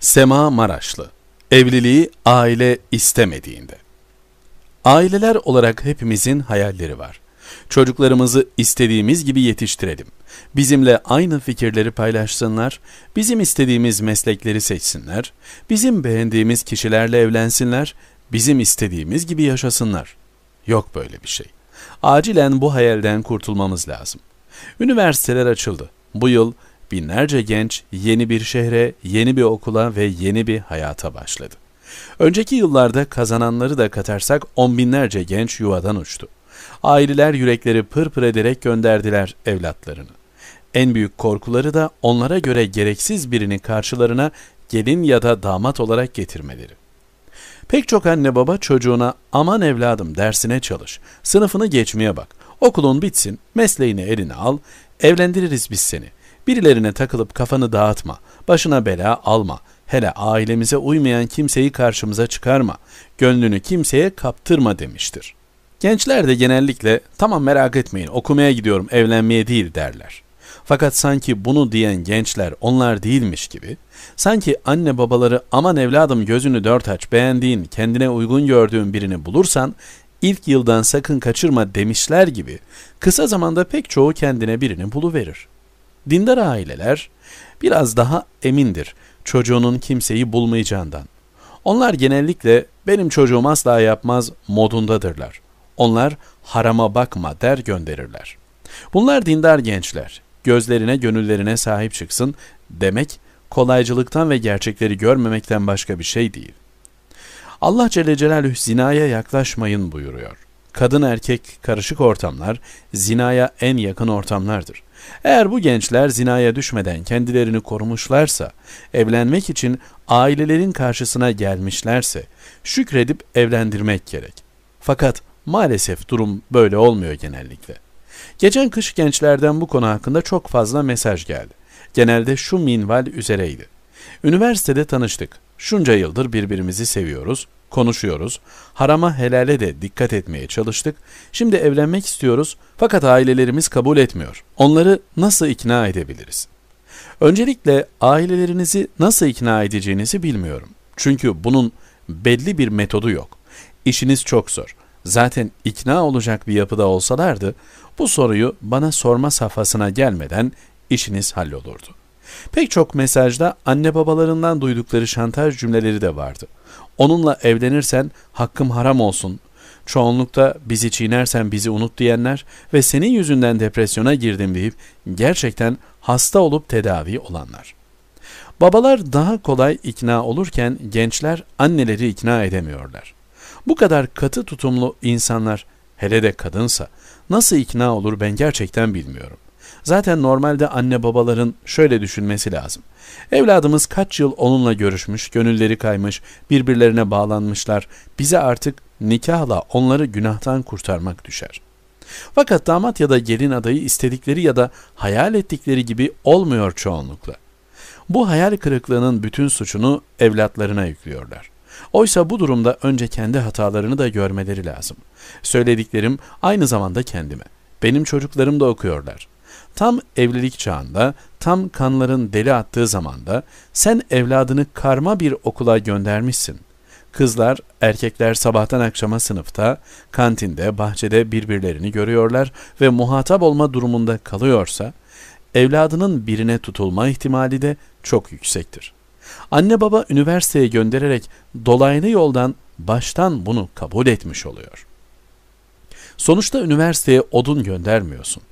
Sema Maraşlı Evliliği aile istemediğinde Aileler olarak hepimizin hayalleri var. Çocuklarımızı istediğimiz gibi yetiştirelim. Bizimle aynı fikirleri paylaşsınlar, bizim istediğimiz meslekleri seçsinler, bizim beğendiğimiz kişilerle evlensinler, bizim istediğimiz gibi yaşasınlar. Yok böyle bir şey. Acilen bu hayalden kurtulmamız lazım. Üniversiteler açıldı. Bu yıl binlerce genç yeni bir şehre, yeni bir okula ve yeni bir hayata başladı. Önceki yıllarda kazananları da katarsak on binlerce genç yuvadan uçtu. Aileler yürekleri pırpır ederek gönderdiler evlatlarını. En büyük korkuları da onlara göre gereksiz birini karşılarına gelin ya da damat olarak getirmeleri. Pek çok anne baba çocuğuna aman evladım dersine çalış, sınıfını geçmeye bak, okulun bitsin, mesleğini eline al, evlendiririz biz seni. Birilerine takılıp kafanı dağıtma, başına bela alma, hele ailemize uymayan kimseyi karşımıza çıkarma, gönlünü kimseye kaptırma demiştir. Gençler de genellikle tamam merak etmeyin okumaya gidiyorum evlenmeye değil derler. Fakat sanki bunu diyen gençler onlar değilmiş gibi, sanki anne babaları aman evladım gözünü dört aç beğendiğin, kendine uygun gördüğün birini bulursan ilk yıldan sakın kaçırma demişler gibi kısa zamanda pek çoğu kendine birini buluverir. Dindar aileler biraz daha emindir çocuğunun kimseyi bulmayacağından. Onlar genellikle benim çocuğum asla yapmaz modundadırlar. Onlar harama bakma der gönderirler. Bunlar dindar gençler. Gözlerine gönüllerine sahip çıksın demek kolaycılıktan ve gerçekleri görmemekten başka bir şey değil. Allah Celle Celaluhu zinaya yaklaşmayın buyuruyor. Kadın erkek karışık ortamlar zinaya en yakın ortamlardır. Eğer bu gençler zinaya düşmeden kendilerini korumuşlarsa, evlenmek için ailelerin karşısına gelmişlerse, şükredip evlendirmek gerek. Fakat maalesef durum böyle olmuyor genellikle. Geçen kış gençlerden bu konu hakkında çok fazla mesaj geldi. Genelde şu minval üzereydi. Üniversitede tanıştık. Şunca yıldır birbirimizi seviyoruz, konuşuyoruz. Harama helale de dikkat etmeye çalıştık. Şimdi evlenmek istiyoruz fakat ailelerimiz kabul etmiyor. Onları nasıl ikna edebiliriz? Öncelikle ailelerinizi nasıl ikna edeceğinizi bilmiyorum. Çünkü bunun belli bir metodu yok. İşiniz çok zor. Zaten ikna olacak bir yapıda olsalardı bu soruyu bana sorma safhasına gelmeden işiniz hallolurdu. Pek çok mesajda anne babalarından duydukları şantaj cümleleri de vardı. Onunla evlenirsen hakkım haram olsun. Çoğunlukta bizi çiğnersen bizi unut diyenler ve senin yüzünden depresyona girdim deyip gerçekten hasta olup tedavi olanlar. Babalar daha kolay ikna olurken gençler anneleri ikna edemiyorlar. Bu kadar katı tutumlu insanlar hele de kadınsa nasıl ikna olur ben gerçekten bilmiyorum. Zaten normalde anne babaların şöyle düşünmesi lazım. Evladımız kaç yıl onunla görüşmüş, gönülleri kaymış, birbirlerine bağlanmışlar. Bize artık nikahla onları günahtan kurtarmak düşer. Fakat damat ya da gelin adayı istedikleri ya da hayal ettikleri gibi olmuyor çoğunlukla. Bu hayal kırıklığının bütün suçunu evlatlarına yüklüyorlar. Oysa bu durumda önce kendi hatalarını da görmeleri lazım. Söylediklerim aynı zamanda kendime. Benim çocuklarım da okuyorlar. Tam evlilik çağında, tam kanların deli attığı zamanda sen evladını karma bir okula göndermişsin. Kızlar, erkekler sabahtan akşama sınıfta, kantinde, bahçede birbirlerini görüyorlar ve muhatap olma durumunda kalıyorsa, evladının birine tutulma ihtimali de çok yüksektir. Anne baba üniversiteye göndererek dolaylı yoldan baştan bunu kabul etmiş oluyor. Sonuçta üniversiteye odun göndermiyorsun.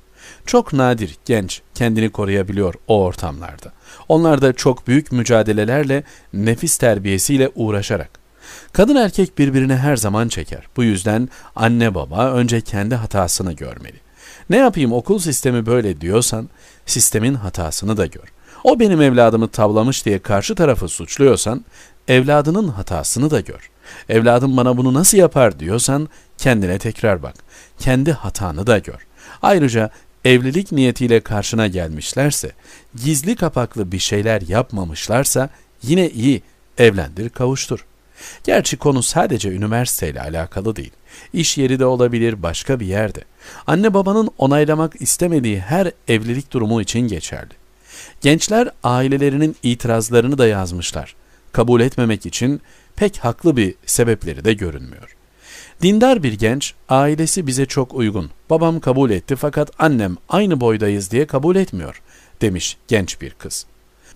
Çok nadir genç kendini koruyabiliyor o ortamlarda. Onlar da çok büyük mücadelelerle, nefis terbiyesiyle uğraşarak. Kadın erkek birbirine her zaman çeker. Bu yüzden anne baba önce kendi hatasını görmeli. Ne yapayım okul sistemi böyle diyorsan, sistemin hatasını da gör. O benim evladımı tavlamış diye karşı tarafı suçluyorsan, evladının hatasını da gör. Evladım bana bunu nasıl yapar diyorsan, kendine tekrar bak. Kendi hatanı da gör. Ayrıca evlilik niyetiyle karşına gelmişlerse, gizli kapaklı bir şeyler yapmamışlarsa yine iyi, evlendir kavuştur. Gerçi konu sadece üniversiteyle alakalı değil. İş yeri de olabilir, başka bir yerde. Anne babanın onaylamak istemediği her evlilik durumu için geçerli. Gençler ailelerinin itirazlarını da yazmışlar. kabul etmemek için pek haklı bir sebepleri de görünmüyor. Dindar bir genç, ailesi bize çok uygun. Babam kabul etti fakat annem aynı boydayız diye kabul etmiyor, demiş genç bir kız.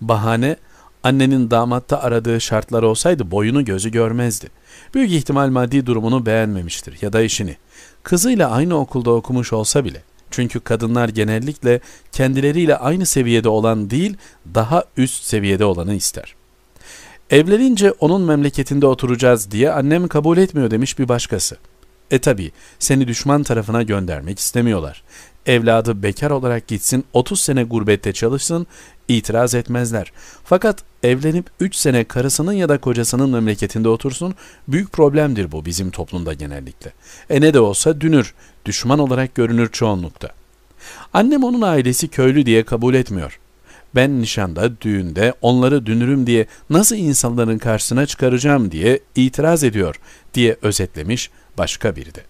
Bahane, annenin damatta aradığı şartlar olsaydı boyunu gözü görmezdi. Büyük ihtimal maddi durumunu beğenmemiştir ya da işini. Kızıyla aynı okulda okumuş olsa bile. Çünkü kadınlar genellikle kendileriyle aynı seviyede olan değil, daha üst seviyede olanı ister. Evlenince onun memleketinde oturacağız diye annem kabul etmiyor demiş bir başkası. E tabi seni düşman tarafına göndermek istemiyorlar. Evladı bekar olarak gitsin 30 sene gurbette çalışsın itiraz etmezler. Fakat evlenip 3 sene karısının ya da kocasının memleketinde otursun büyük problemdir bu bizim toplumda genellikle. E ne de olsa dünür, düşman olarak görünür çoğunlukta. Annem onun ailesi köylü diye kabul etmiyor. Ben nişanda, düğünde onları dünürüm diye nasıl insanların karşısına çıkaracağım diye itiraz ediyor diye özetlemiş başka biri de.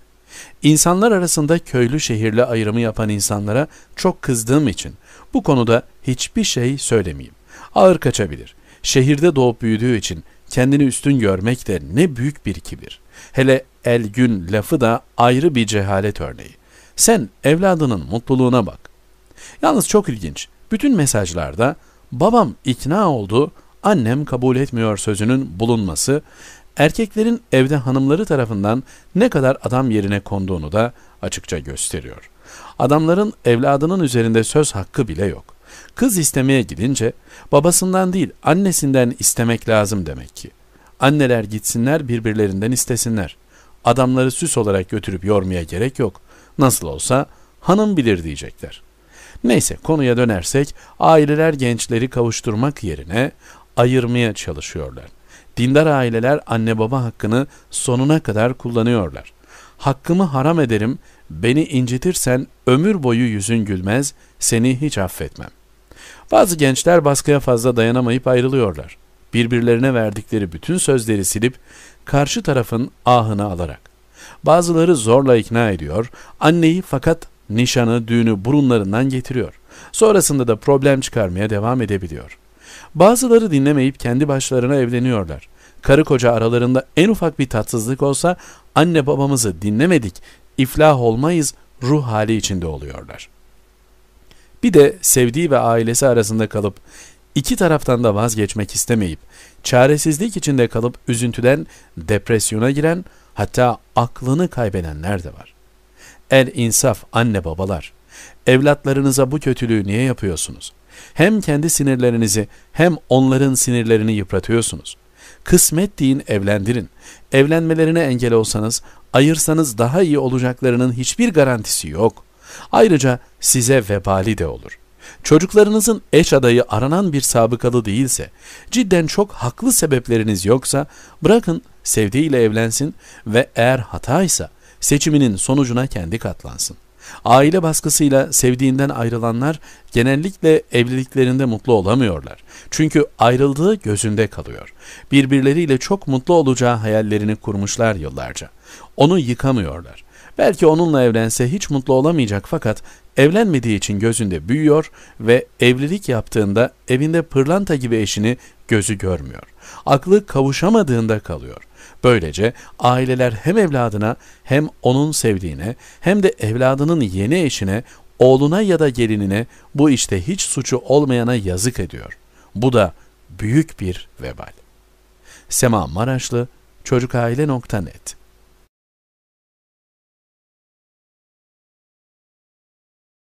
İnsanlar arasında köylü şehirli ayrımı yapan insanlara çok kızdığım için bu konuda hiçbir şey söylemeyeyim. Ağır kaçabilir. Şehirde doğup büyüdüğü için kendini üstün görmek de ne büyük bir kibir. Hele el gün lafı da ayrı bir cehalet örneği. Sen evladının mutluluğuna bak. Yalnız çok ilginç. Bütün mesajlarda babam ikna oldu, annem kabul etmiyor sözünün bulunması erkeklerin evde hanımları tarafından ne kadar adam yerine konduğunu da açıkça gösteriyor. Adamların evladının üzerinde söz hakkı bile yok. Kız istemeye gidince babasından değil annesinden istemek lazım demek ki. Anneler gitsinler birbirlerinden istesinler. Adamları süs olarak götürüp yormaya gerek yok. Nasıl olsa hanım bilir diyecekler. Neyse konuya dönersek aileler gençleri kavuşturmak yerine ayırmaya çalışıyorlar. Dindar aileler anne baba hakkını sonuna kadar kullanıyorlar. Hakkımı haram ederim, beni incitirsen ömür boyu yüzün gülmez, seni hiç affetmem. Bazı gençler baskıya fazla dayanamayıp ayrılıyorlar. Birbirlerine verdikleri bütün sözleri silip karşı tarafın ahını alarak. Bazıları zorla ikna ediyor, anneyi fakat nişanı, düğünü burunlarından getiriyor. Sonrasında da problem çıkarmaya devam edebiliyor. Bazıları dinlemeyip kendi başlarına evleniyorlar. Karı koca aralarında en ufak bir tatsızlık olsa anne babamızı dinlemedik, iflah olmayız ruh hali içinde oluyorlar. Bir de sevdiği ve ailesi arasında kalıp iki taraftan da vazgeçmek istemeyip çaresizlik içinde kalıp üzüntüden depresyona giren hatta aklını kaybedenler de var. El insaf anne babalar. Evlatlarınıza bu kötülüğü niye yapıyorsunuz? Hem kendi sinirlerinizi hem onların sinirlerini yıpratıyorsunuz. Kısmet deyin evlendirin. Evlenmelerine engel olsanız, ayırsanız daha iyi olacaklarının hiçbir garantisi yok. Ayrıca size vebali de olur. Çocuklarınızın eş adayı aranan bir sabıkalı değilse, cidden çok haklı sebepleriniz yoksa bırakın sevdiğiyle evlensin ve eğer hataysa seçiminin sonucuna kendi katlansın. Aile baskısıyla sevdiğinden ayrılanlar genellikle evliliklerinde mutlu olamıyorlar. Çünkü ayrıldığı gözünde kalıyor. Birbirleriyle çok mutlu olacağı hayallerini kurmuşlar yıllarca. Onu yıkamıyorlar. Belki onunla evlense hiç mutlu olamayacak fakat evlenmediği için gözünde büyüyor ve evlilik yaptığında evinde pırlanta gibi eşini gözü görmüyor. Aklı kavuşamadığında kalıyor. Böylece aileler hem evladına hem onun sevdiğine hem de evladının yeni eşine, oğluna ya da gelinine bu işte hiç suçu olmayana yazık ediyor. Bu da büyük bir vebal. Sema Maraşlı, çocukaile.net